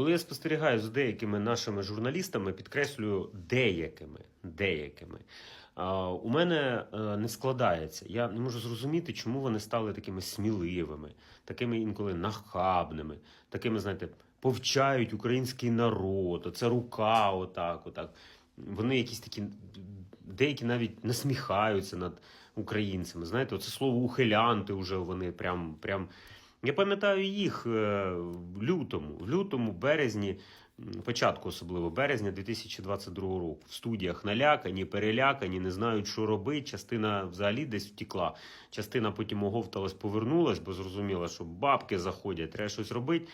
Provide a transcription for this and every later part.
Коли я спостерігаю за деякими нашими журналістами, підкреслюю деякими, деякими. У мене е, не складається. Я не можу зрозуміти, чому вони стали такими сміливими, такими інколи нахабними, такими, знаєте, повчають український народ, оце рука, отак, отак. Вони якісь такі, деякі навіть насміхаються над українцями. Знаєте, оце слово ухилянти вже вони прям. прям я пам'ятаю їх е, в лютому, в лютому, березні, початку особливо березня 2022 року. В студіях налякані, перелякані, не знають, що робити. Частина взагалі десь втікла. Частина потім оговталась, повернулась, бо зрозуміла, що бабки заходять, треба щось робити.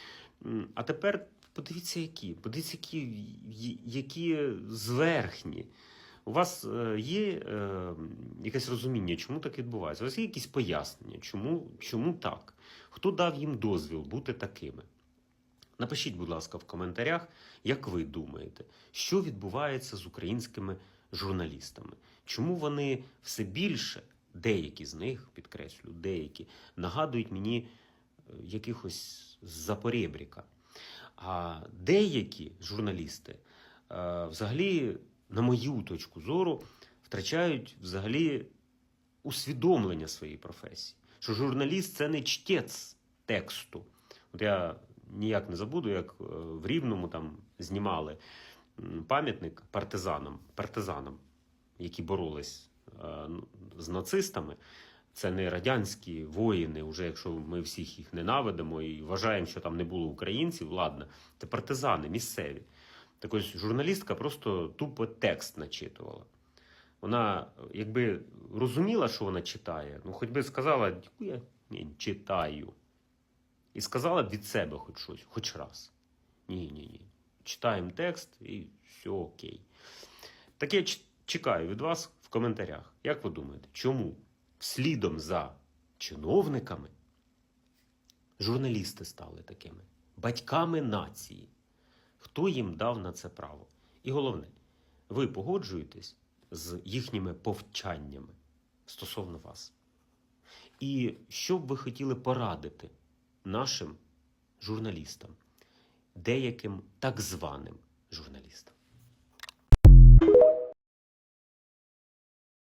А тепер подивіться, які, подивіться, які, які зверхні. У вас е, є е, якесь розуміння, чому так відбувається? У вас є якісь пояснення, чому, чому так? Хто дав їм дозвіл бути такими? Напишіть, будь ласка, в коментарях, як ви думаєте, що відбувається з українськими журналістами? Чому вони все більше, деякі з них, підкреслю, деякі, нагадують мені е, якихось Запорєбріка? А деякі журналісти взагалі, на мою точку зору, втрачають взагалі усвідомлення своєї професії. Що журналіст це не чтець тексту. От я ніяк не забуду, як е, в Рівному там знімали пам'ятник партизанам, партизанам, які боролись е, ну, з нацистами. Це не радянські воїни, вже якщо ми всіх їх ненавидимо і вважаємо, що там не було українців, ладно, це партизани місцеві. Так ось журналістка просто тупо текст начитувала. Вона, якби розуміла, що вона читає, ну хоч би сказала, я ні, читаю. І сказала від себе хоч щось, хоч раз. Ні, ні, ні. Читаємо текст і все окей. Так я чекаю від вас в коментарях. Як ви думаєте, чому слідом за чиновниками журналісти стали такими? Батьками нації? Хто їм дав на це право? І головне, ви погоджуєтесь з їхніми повчаннями стосовно вас. І що б ви хотіли порадити нашим журналістам, деяким так званим журналістам?